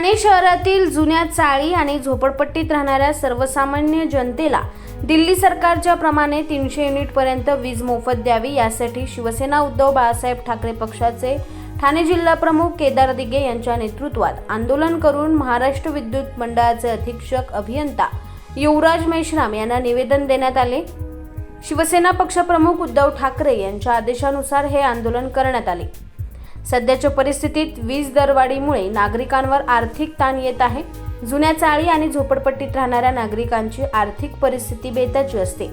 ठाणे शहरातील जुन्या चाळी आणि झोपडपट्टीत राहणाऱ्या सर्वसामान्य जनतेला दिल्ली सरकारच्या प्रमाणे तीनशे युनिटपर्यंत वीज मोफत द्यावी यासाठी शिवसेना उद्धव बाळासाहेब ठाकरे पक्षाचे ठाणे जिल्हा प्रमुख केदार दिगे यांच्या नेतृत्वात आंदोलन करून महाराष्ट्र विद्युत मंडळाचे अधीक्षक अभियंता युवराज मेश्राम यांना निवेदन देण्यात आले. शिवसेना पक्षप्रमुख उद्धव ठाकरे यांच्या आदेशानुसार हे आंदोलन करण्यात आले. सध्याच्या परिस्थितीत वीज दरवाढीमुळे नागरिकांवर आर्थिक ताण येत आहे. जुन्या चाळी आणि झोपडपट्टीत राहणाऱ्या नागरिकांची आर्थिक परिस्थिती बेताची असते.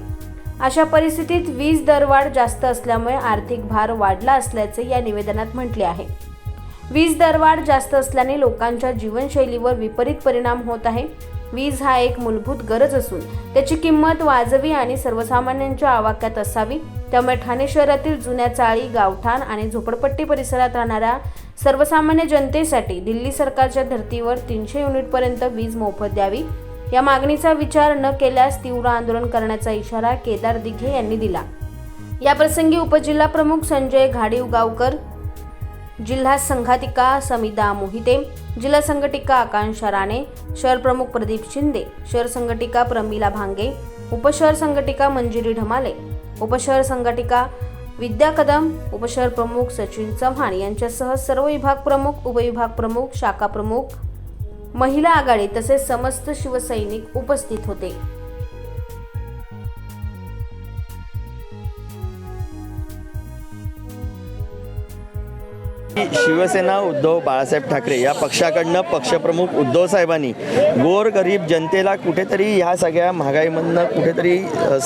अशा परिस्थितीत वीज दरवाढ जास्त असल्यामुळे आर्थिक भार वाढला असल्याचे या निवेदनात म्हटले आहे. वीज दरवाढ जास्त असल्याने लोकांच्या जीवनशैलीवर विपरीत परिणाम होत आहे. वीज हा एक मूलभूत गरज असून त्याची किंमत वाजवी आणि सर्वसामान्यांच्या आवाक्यात असावी. त्यामुळे ठाणे शहरातील जुन्या चाळी गावठाण आणि झोपडपट्टी परिसरात राहणाऱ्या सर्वसामान्य जनतेसाठी दिल्ली सरकारच्या धर्तीवर तीनशे युनिटपर्यंत वीज मोफत द्यावी. या मागणीचा विचार न केल्यास तीव्र आंदोलन करण्याचा इशारा केदार दिघे यांनी दिला. याप्रसंगी उपजिल्हा प्रमुख संजय घाडीवगावकर जिल्हा संघातिका समिदा मोहिते जिल्हा संघटिका आकांक्षा राणे शहर प्रमुख प्रदीप शिंदे शहर संघटिका प्रमिला भांगे उपशहर संघटिका मंजिरी ढमाले उपशहर संघटिका विद्या कदम उपशहर प्रमुख सचिन चव्हाण यांच्यासह सर्व विभाग प्रमुख उपविभाग प्रमुख शाखा प्रमुख महिला आघाडी तसेच समस्त शिवसैनिक उपस्थित होते. शिवसेना उद्धव बाळासाहेब ठाकरे या पक्षाकडनं पक्षप्रमुख उद्धव साहेबांनी गोरगरीब जनतेला कुठेतरी ह्या सगळ्या महागाईमधनं कुठेतरी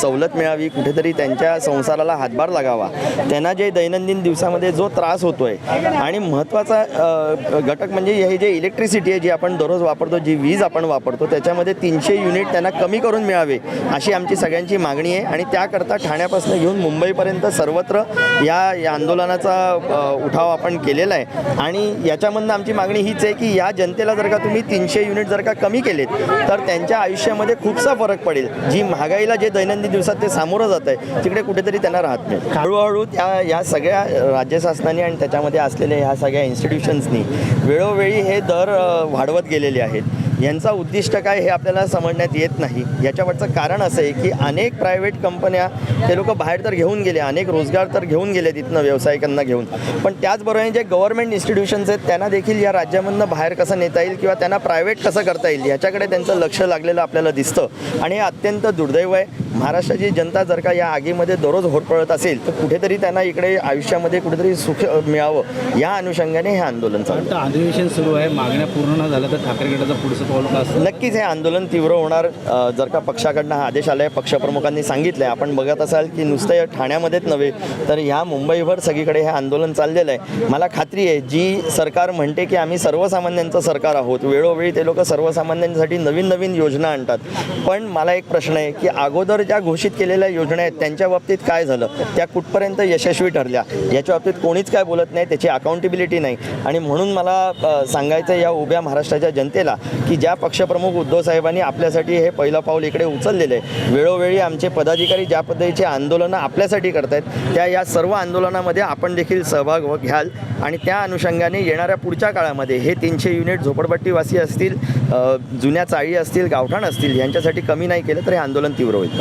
सवलत मिळावी कुठेतरी त्यांच्या संसाराला हातभार लागावा. त्यांना जे दैनंदिन दिवसामध्ये जो त्रास होतोय आणि महत्त्वाचा घटक म्हणजे हे जे इलेक्ट्रिसिटी आहे जी आपण दररोज वापरतो जी वीज आपण वापरतो त्याच्यामध्ये तीनशे युनिट त्यांना कमी करून मिळावे अशी आमची सगळ्यांची मागणी आहे. आणि त्याकरता ठाण्यापासून घेऊन मुंबईपर्यंत सर्वत्र या या आंदोलनाचा उठाव आपण झालेला आहे. आणि याच्यामधनं आमची मागणी हीच आहे की या जनतेला जर का तुम्ही तीनशे युनिट जर का कमी केलेत तर त्यांच्या आयुष्यामध्ये खूपसा फरक पडेल. जी महागाईला जे दैनंदिन दिवसात ते सामोरं जात आहे तिकडे कुठेतरी त्यांना राहत नाही. हळूहळू त्या या सगळ्या राज्य शासनाने आणि त्याच्यामध्ये असलेल्या ह्या सगळ्या इन्स्टिट्यूशन्सनी वेळोवेळी हे दर वाढवत गेलेले आहेत. यांचा उद्दिष्ट काय हे आपल्याला समजण्यात येत नाही. याच्यावरचं कारण असं आहे की अनेक प्रायव्हेट कंपन्या ते लोक बाहेर तर घेऊन गेले अनेक रोजगार तर घेऊन गेले तिथनं व्यावसायिकांना घेऊन. पण त्याचबरोबर जे गव्हर्नमेंट इन्स्टिट्यूशन्स आहेत त्यांना देखील या राज्यामधनं बाहेर कसं नेता येईल किंवा त्यांना प्रायव्हेट कसं करता येईल याच्याकडे त्यांचं लक्ष लागलेलं आपल्याला दिसतं. आणि हे अत्यंत दुर्दैव आहे. महाराष्ट्राची जनता जर का या आगीमध्ये दररोज होरपळत असेल तर कुठेतरी त्यांना इकडे आयुष्यामध्ये कुठेतरी सुख मिळावं. या अनुषंगाने हे आंदोलन चालतं अधिवेशन सुरू आहे. मागण्या पूर्ण न झाल्या तर ठाकरे गटाचा पुढचं पाऊल का नक्कीच हे आंदोलन तीव्र होणार. जर का पक्षाकडनं हा आदेश आलाय पक्षप्रमुखांनी सांगितलंय. आपण बघत असाल की नुसतं या ठाण्यामध्येच नव्हे तर ह्या मुंबईभर सगळीकडे हे आंदोलन चाललेलं आहे. मला खात्री आहे जी सरकार म्हणते की आम्ही सर्वसामान्यांचं सरकार आहोत वेळोवेळी ते लोक सर्वसामान्यांसाठी नवीन नवीन योजना आणतात. पण मला एक प्रश्न आहे की अगोदर ज्या घोषित केलेल्या योजना आहेत त्यांच्या बाबतीत काय झालं? त्या कुठपर्यंत यशस्वी ठरल्या? याच्या बाबतीत कोणीच काय बोलत नाही त्याची अकाउंटेबिलिटी नाही. आणि म्हणून मला सांगायचं आहे या उभ्या महाराष्ट्राच्या जनतेला की ज्या पक्षप्रमुख उद्धव साहेबांनी आपल्यासाठी हे पहिलं पाऊल इकडे उचललेलं आहे. वेळोवेळी आमचे पदाधिकारी ज्या पद्धतीचे आंदोलनं आपल्यासाठी करत आहेत त्या या सर्व आंदोलनामध्ये आपण देखील सहभाग व- घ्याल. आणि त्या अनुषंगाने येणाऱ्या पुढच्या काळामध्ये हे तीनशे युनिट झोपडपट्टीवासी असतील जुन्या चाळी असतील गावठाण असतील यांच्यासाठी कमी नाही केलं तर हे आंदोलन तीव्र होईल.